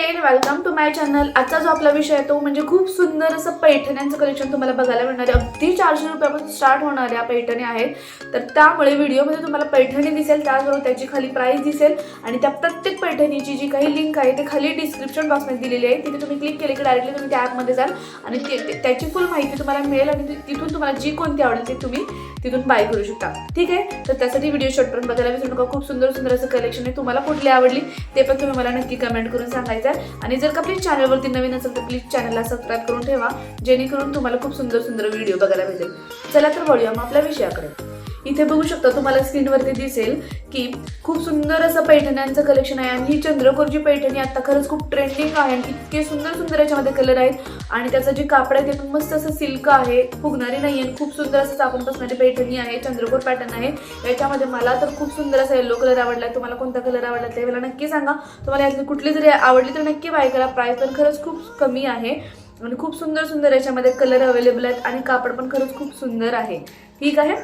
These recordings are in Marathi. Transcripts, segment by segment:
वेलकम टू माय चॅनल आजचा जो आपला विषय आहे तो म्हणजे खूप सुंदर असं पैठण्यांचं कलेक्शन तुम्हाला बघायला मिळणार आहे. अगदी चारशे रुपयापासून स्टार्ट होणाऱ्या पैठणी आहेत. तर त्यामुळे व्हिडिओमध्ये तुम्हाला पैठणी दिसेल त्याचबरोबर त्याची खाली प्राईस दिसेल आणि त्या प्रत्येक पैठणीची जी काही लिंक आहे ते खाली डिस्क्रिप्शन बॉक्समध्ये दिलेली आहे. तिथे तुम्ही क्लिक केले की डायरेक्टली तुम्ही त्या ॲपमध्ये जाल आणि ते- त्याची फुल माहिती तुम्हाला मिळेल आणि तिथून तुम्हाला जी कोणती आवडेल ती तुम्ही तिथून बाय करू शकता. ठीक आहे? तर त्यासाठी व्हिडिओ शॉर्टपर्यंत बघायला विसरू नका. खूप सुंदर सुंदर असं कलेक्शन आहे. तुम्हाला कुठली आवडली ते पण तुम्ही मला नक्की कमेंट करून सांगायचं आहे. आणि जर का प्लीज चॅनलवरती नवीन असेल तर प्लीज चॅनलला सबस्क्राईब करून ठेवा. जेणेकरून तुम्हाला खूप सुंदर सुंदर व्हिडिओ बघायला मिळेल चला तर वळूया मग आपल्या विषयाकडे. इथे बघू शकता तुम्हाला स्क्रीनवरती दिसेल की खूप सुंदर असं पैठण्यांचं कलेक्शन आहे. आणि ही चंद्रकोरची पैठणी आता खरंच खूप ट्रेंडिंग आहे आणि इतके सुंदर सुंदर याच्यामध्ये कलर आहेत. आणि त्याचं जे कापड आहे ते पण मस्त असं सिल्क आहे. फुगणारी नाही आहे. खूप सुंदर असं चापून बसणारी पैठणी आहे. चंद्रकोर पॅटर्न आहे. याच्यामध्ये मला तर खूप सुंदर असा येलो कलर आवडला आहे. तुम्हाला कोणता कलर आवडला ते मला नक्की सांगा. तुम्हाला यातली कुठली जरी आवडली तर नक्की बाय करा. प्राईस पण खरंच खूप कमी आहे. आणि खूप सुंदर सुंदर याच्यामध्ये कलर अवेलेबल आहेत. आणि कापड पण खरंच खूप सुंदर आहे. ठीक आहे?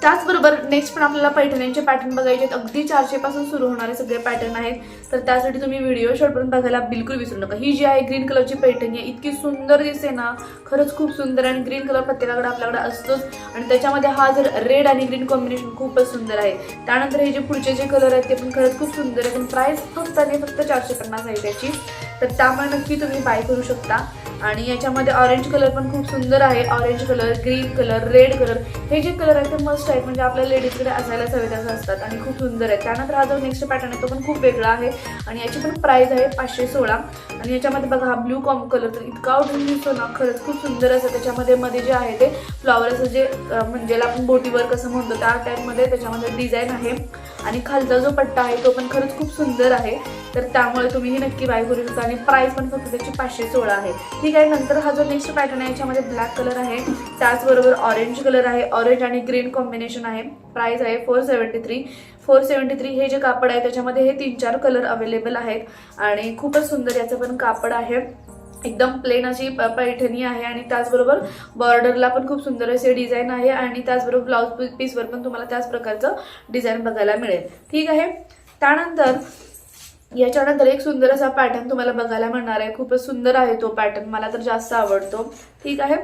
त्याचबरोबर नेक्स्ट पण आपल्याला पैठण्यांचे पॅटर्न बघायचे आहेत. अगदी चारशेपासून सुरू होणारे सगळे पॅटर्न आहेत. तर त्यासाठी तुम्ही व्हिडिओ शॉर्टपर्यंत बघायला बिलकुल विसरू नका. ही जी आहे ग्रीन कलरची पैठणी आहे इतकी सुंदर दिसते ना. खरंच खूप सुंदर आणि ग्रीन कलर प्रत्येकाकडे आपल्याकडे असतोच. आणि त्याच्यामध्ये हा जर रेड आणि ग्रीन कॉम्बिनेशन खूपच सुंदर आहे. त्यानंतर हे जे पुढचे जे कलर आहेत ते पण खरंच खूप सुंदर आहे. पण प्राईस फक्त आणि फक्त चारशे पन्नास आहे त्याची. तर त्यामुळे नक्की तुम्ही बाय करू शकता. आणि याच्यामध्ये ऑरेंज कलर पण खूप सुंदर आहे. Orange colour green colour red colour हे जे कलर आहेत ते मस्त आहेत. म्हणजे आपल्या लेडीजकडे असायलाच हवे तसं असतात आणि खूप सुंदर आहेत. त्यानंतर हा जो नेक्स्ट पॅटर्न आहे तो पण खूप वेगळा आहे. आणि याची पण प्राईज आहे पाचशे सोळा. आणि याच्यामध्ये बघा हा ब्ल्यू कॉम कलर तर इतका आवडून दिसतो ना. खरंच खूप सुंदर असं त्याच्यामध्ये मध्ये जे आहे ते फ्लॉवर असं जे म्हणजे आपण बोटीवर कसं म्हणतो त्या टाईपमध्ये त्याच्यामध्ये डिझाईन आहे. आणि खालचा जो पट्टा आहे तो पण खरंच खूप सुंदर आहे. तर त्यामुळे तुम्ही ही नक्की बाय करू शकता. आणि प्राईस पण फक्त त्याची पाचशे सोळा आहे. ठीक आहे नंतर हा जो नेक्स्ट पॅटर्न आहे याच्यामध्ये ब्लॅक कलर आहे. त्याचबरोबर ऑरेंज कलर आहे. ऑरेंज आणि ग्रीन कॉम्बिनेशन आहे. प्राइस आहे four seventy three four seventy three हे जे कापड आहे त्याच्यामध्ये हे तीन चार कलर अवेलेबल आहेत. आणि खूपच सुंदर याचं पण कापड आहे. एकदम प्लेन अशी पैठणी आहे आणि त्याचबरोबर बॉर्डरला पण खूप सुंदर असे डिझाईन आहे आणि त्याचबरोबर ब्लाऊज पीसवर पण तुम्हाला त्याच प्रकारचं डिझाईन बघायला मिळेल. ठीक आहे? त्यानंतर याच्यानंतर एक सुंदर असा पॅटर्न तुम्हाला बघायला मिळणार आहे. खूपच सुंदर आहे तो पॅटर्न मला तर जास्त आवडतो. ठीक आहे?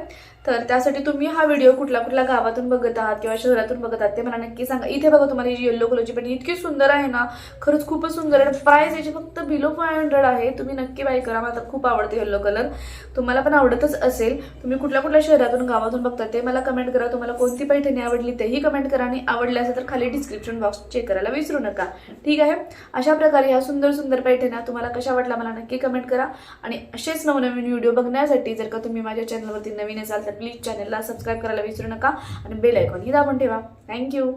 तर त्यासाठी तुम्ही हा व्हिडिओ कुठल्या कुठल्या गावातून बघत आहात किंवा शहरातून बघत आहात ते मला नक्की सांगा. इथे बघा तुम्हाला ही जी येल्लो कलरची पण इतकी सुंदर आहे ना खरंच खूपच सुंदर आहे. प्राईस याची फक्त बिलो फाय हंड्रेड आहे. तुम्ही नक्की बाय करा. मला खूप आवडते येल्लो कलर तुम्हाला पण आवडतच असेल. तुम्ही कुठल्या कुठल्या शहरातून गावातून बघता ते मला कमेंट करा. तुम्हाला कोणती पैठणी आवडली तेही कमेंट करा आणि आवडले असेल तर खाली डिस्क्रिप्शन बॉक्स चेक करायला विसरू नका. ठीक आहे? अशा प्रकारे ह्या सुंदर सुंदर पैठण्या तुम्हाला कशा वाटला मला नक्की कमेंट करा. आणि असेच नवनवीन व्हिडिओ बघण्यासाठी जर का तुम्ही माझ्या चॅनलवरती नवीन असाल तर प्लीज चॅनलला सबस्क्राईब करायला विसरू नका. आणि बेल आयकॉन ही दाबून ठेवा. थँक्यू